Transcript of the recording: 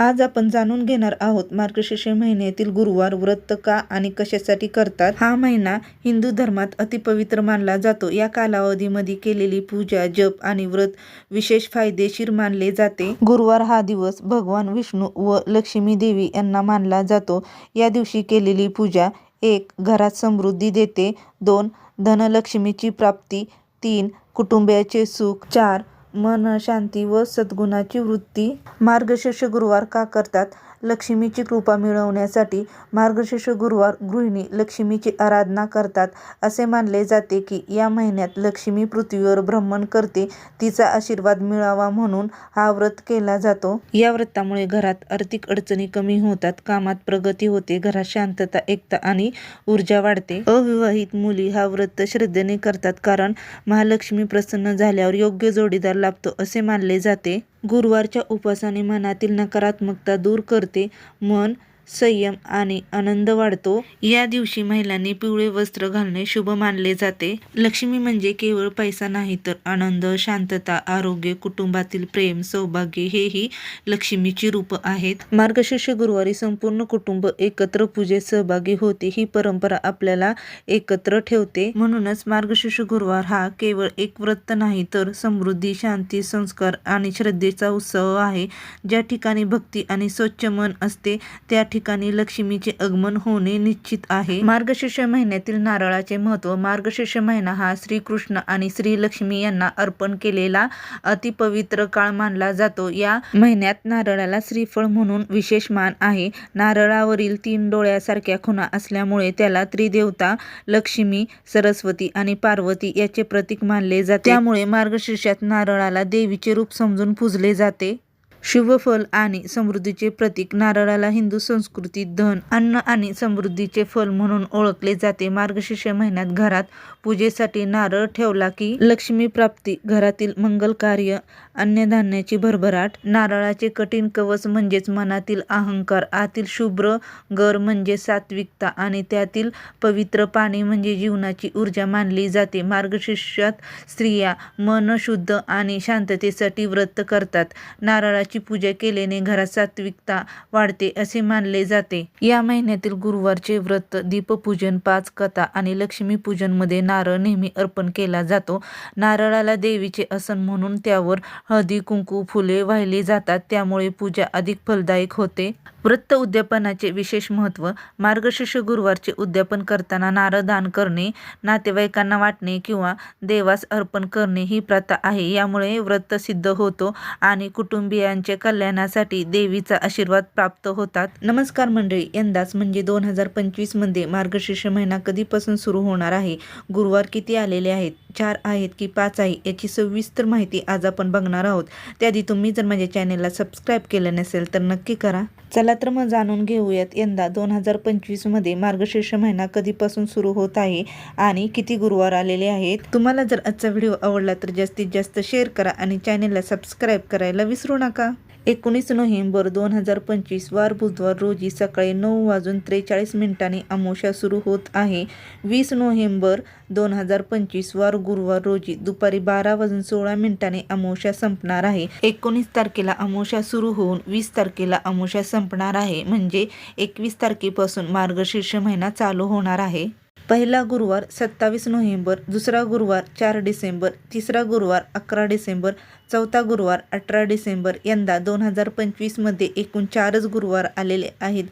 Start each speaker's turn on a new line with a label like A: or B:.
A: आज आपण जाणून घेणार आहोत मार्गशीर्ष महिन्यातील गुरुवार व्रत का आणि कशासाठी करतात. हा महिना हिंदू धर्मात अतिपवित्र मानला जातो. या कालावधीमध्ये केलेली पूजा जप आणि व्रत विशेष फायदेशीर मानले जाते. गुरुवार हा दिवस भगवान विष्णू व लक्ष्मी देवी यांना मानला जातो. या दिवशी केलेली पूजा एक घरात समृद्धी देते दोन धनलक्ष्मीची प्राप्ती तीन कुटुंबियाचे सुख चार मन शांती व सद्गुणाची वृत्ती. मार्गशीर्ष गुरुवार का करतात? लक्ष्मीची कृपा मिळवण्यासाठी मार्गशीर्ष गुरुवार गृहिणी लक्ष्मीची आराधना करतात असे मानले जाते की या महिन्यात लक्ष्मी पृथ्वीवर भ्रमण करते तिचा आशीर्वाद मिळावा म्हणून हा व्रत केला जातो. या व्रतामुळे घरात आर्थिक अडचणी कमी होतात कामात प्रगती होते घरात शांतता एकता आणि ऊर्जा वाढते. अविवाहित मुली हा व्रत श्रद्धेने करतात कारण महालक्ष्मी प्रसन्न झाल्यावर योग्य जोडीदार लाभतो असे मानले जाते. गुरुवारच्या उपासाने मनातील नकारात्मकता दूर करते. मन संयम आणि आनंद वाढतो. या दिवशी महिलांनी पिवळे वस्त्र घालणे शुभ मानले जाते. लक्ष्मी म्हणजे केवळ पैसा नाही तर आनंद शांतता आरोग्य कुटुंबातील प्रेम सौभाग्य हेही लक्ष्मीची रूप आहेत. मार्गशीर्ष गुरुवारी संपूर्ण कुटुंब एकत्र पूजेत सहभागी होते ही परंपरा आपल्याला एकत्र ठेवते. म्हणूनच मार्गशीर्ष गुरुवार हा केवळ एक व्रत नाही तर समृद्धी शांती संस्कार आणि श्रद्धेचा उत्सव आहे. ज्या ठिकाणी भक्ती आणि स्वच्छ मन असते त्या ठिकाणी ठिकाणी लक्ष्मीचे आगमन होणे निश्चित आहे. मार्गशीर्ष महिन्यातील नारळाचे महत्त्व मार्गशीर्ष महिना हा श्रीकृष्ण आणि श्री लक्ष्मी यांना अर्पण केलेला अतिपवित्र काळ मानला जातो. या महिन्यात नारळाला श्रीफळ म्हणून विशेष मान आहे. नारळावरील तीन डोळ्यासारख्या खुणा असल्यामुळे त्याला त्रिदेवता लक्ष्मी सरस्वती आणि पार्वती याचे प्रतीक मानले जाते. त्यामुळे मार्गशीर्षात नारळाला देवीचे रूप समजून पूजले जाते. शुभ फल आणि समृद्धीचे प्रतीक. नारळाला हिंदू संस्कृतीत धन अन्न आणि समृद्धीचे फल म्हणून ओळखले जाते. मार्गशीर्ष महिन्यात घरात पूजेसाठी नारळ ठेवला की लक्ष्मी प्राप्ती. घरातील मंगल कार्य अन्नधान्याची भरभराट नारळाचे कठीण कवच म्हणजेच मनातील अहंकार आतील शुभ्र गर म्हणजे सात्विकता आणि त्यातील पवित्र पाणी म्हणजे जीवनाची ऊर्जा मानली जाते. मार्गशीर्षात स्त्रिया मन शुद्ध आणि शांततेसाठी व्रत करतात. नारळा पूजा केल्याने घरात सात्विकता वाढते असे मानले जाते. या महिन्यातील गुरुवारचे व्रत दीपपूजन पाच कथा आणि लक्ष्मीपूजनमध्ये नारळ नेहमी अर्पण केला जातो. नारळाला देवीचे आसन म्हणून त्यावर हळदी कुंकू फुले वाहिली जातात. त्यामुळे पूजा अधिक फलदायक होते. व्रत उद्यापनाचे विशेष महत्त्व मार्गशीर्ष गुरुवारचे उद्यापन करताना नारदान करणे नातेवाईकांना वाटणे किंवा देवास अर्पण करणे ही प्रथा आहे. यामुळे व्रत सिद्ध होतो आणि कुटुंबियांच्या कल्याणासाठी देवीचा आशीर्वाद प्राप्त होतात. नमस्कार मंडळी यंदाच म्हणजे दोन हजार पंचवीसमध्ये मार्गशीर्ष महिना कधीपासून सुरू होणार आहे? गुरुवार किती आलेले आहेत? चार आहेत की पाच आहे? याची सविस्तर माहिती आज आपण बघणार आहोत. त्याआधी तुम्ही जर माझ्या चॅनेलला सबस्क्राईब केलं नसेल तर नक्की करा. चला तर मग जाणून घेऊयात. यंदा दोन हजार पंचवीसमध्ये मार्गशीर्ष महिना कधीपासून सुरू होत आहे आणि किती गुरुवार आलेले आहेत? तुम्हाला जर आजचा व्हिडिओ आवडला तर जास्तीत जास्त शेअर करा आणि चॅनेलला सबस्क्राईब करायला विसरू नका. एकोणीस नोव्हेंबर दोन हजार पंचवीस वार बुधवार रोजी सकाळी नऊ वाजून त्रेचाळीस मिनिटांनी अमावस्या सुरू होत आहे. वीस नोव्हेंबर दोन हजार पंचवीस वार गुरुवार रोजी दुपारी बारा वाजून सोळा मिनिटांनी अमावस्या संपणार आहे. एकोणीस तारखेला अमावस्या सुरू होऊन वीस तारखेला अमावस्या संपणार आहे. म्हणजे एकवीस तारखेपासून मार्गशीर्ष महिना चालू होणार आहे. पहिला गुरुवार सत्तावीस नोव्हेंबर दुसरा गुरुवार चार डिसेंबर तिसरा गुरुवार अकरा डिसेंबर चौथा गुरुवार अठरा डिसेंबर यंदा दोन हजार पंचवीसमध्ये एकूण चारच गुरुवार आलेले आहेत.